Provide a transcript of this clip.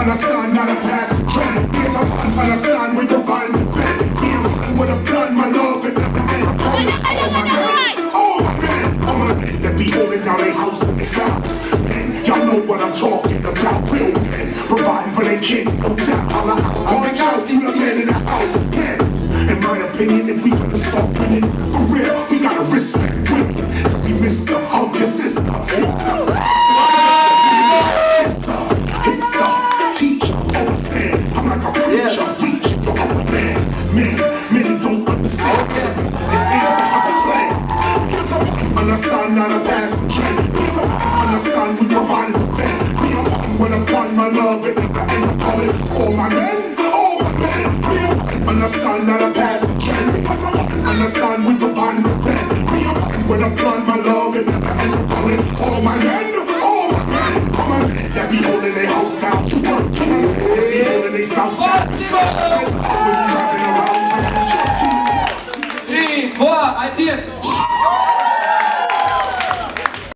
man, I stand on a past trend. Here's a man, when I stand find the band friend. Here, man, with a gun, my love, it never ends. Oh, my God. Oh, my God. I'm a man that be holding down a house in this house. Man, y'all know what I'm talking about. Real men, providing for their kids, no doubt. All I, all I got is a man in the house. Man, in my opinion, if we gonna start winning, for real. Like a preacher, Yes. preacher, but I'm a man. Man, many don't understand. Oh, yes. It is have a plan. Yes, I understand not a passenger. Yes, I understand we provided the plan. Me, I'm one with a one, my love, it never ends up calling all my men. All my men, me, I'm one, understand not a passenger. Yes, I understand we provided the plan. Me, I'm one with a one, my love, it never ends up calling all my men. All my men, that be holding their house down. You work too, Три, два, один.